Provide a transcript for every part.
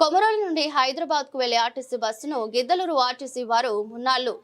కొమరోలు నుండి హైదరాబాద్కు వెళ్ళే ఆర్టీసీ బస్సును గిద్దలూరు ఆర్టీసీ వారు మున్నాళ్ళు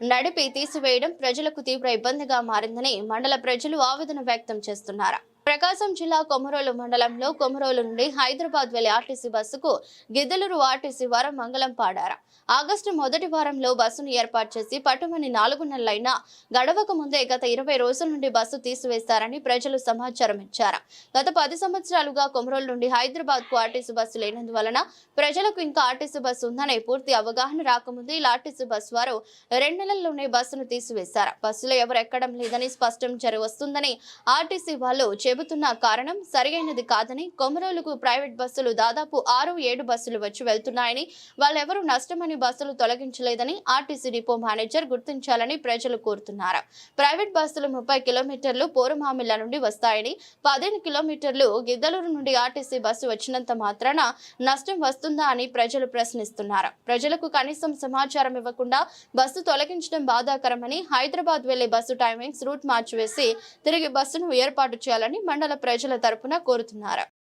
నడిపి తీసివేయడం ప్రజలకు తీవ్ర ఇబ్బందిగా మారిందని మండల ప్రజలు ఆవేదన వ్యక్తం చేస్తున్నారు? ప్రకాశం జిల్లా కొమరోలు మండలంలో కొమరోలు నుండి హైదరాబాద్ వెళ్ళే ఆర్టీసీ బస్సుకు గిద్దలూరు ఆర్టీసీ వారం మంగళం పాడారు. ఆగస్టు మొదటి వారంలో బస్సును ఏర్పాటు చేసి పట్టుమని నాలుగు నెలలైనా గడవక ముందే గత ఇరవై రోజుల నుండి బస్సు తీసివేస్తారని ప్రజలు సమాచారం ఇచ్చారు. గత పది సంవత్సరాలుగా కొమరోలు నుండి హైదరాబాద్కు ఆర్టీసీ బస్సు లేనందువలన ప్రజలకు ఇంకా ఆర్టీసీ బస్సు ఉందనే పూర్తి అవగాహన రాకముందే ఇలా ఆర్టీసీ బస్సు వారు రెండు నెలల్లోనే బస్సును తీసివేశారు. బస్సులో ఎవరు ఎక్కడం లేదని స్పష్టం జరి వస్తుందని ఆర్టీసీ వాళ్ళు చెబుతున్న కారణం సరియైనది కాదని కొమరోలుకు ప్రైవేట్ బస్సులు దాదాపు ఆరు ఏడు బస్సులు వచ్చి వెళ్తున్నాయని వాళ్ళెవరూ నష్టమని బస్సులు తొలగించలేదని ఆర్టీసీ డిపో మేనేజర్ గుర్తించాలని ప్రజలు కోరుతున్నారు. ప్రైవేట్ బస్సులు ముప్పై కిలోమీటర్లు పోరుమామిళ్ళ నుండి వస్తాయని పదిహేను కిలోమీటర్లు గిద్దలూరు నుండి ఆర్టీసీ బస్సు వచ్చినంత మాత్రాన నష్టం వస్తుందా అని ప్రజలు ప్రశ్నిస్తున్నారు. ప్రజలకు కనీసం సమాచారం ఇవ్వకుండా బస్సు తొలగించడం బాధాకరమని హైదరాబాద్ వెళ్ళే బస్సు టైమింగ్స్ రూట్ మార్చివేసి తిరిగి బస్సును ఏర్పాటు చేయాలని మండల ప్రజల తరపున కోరుతున్నారు.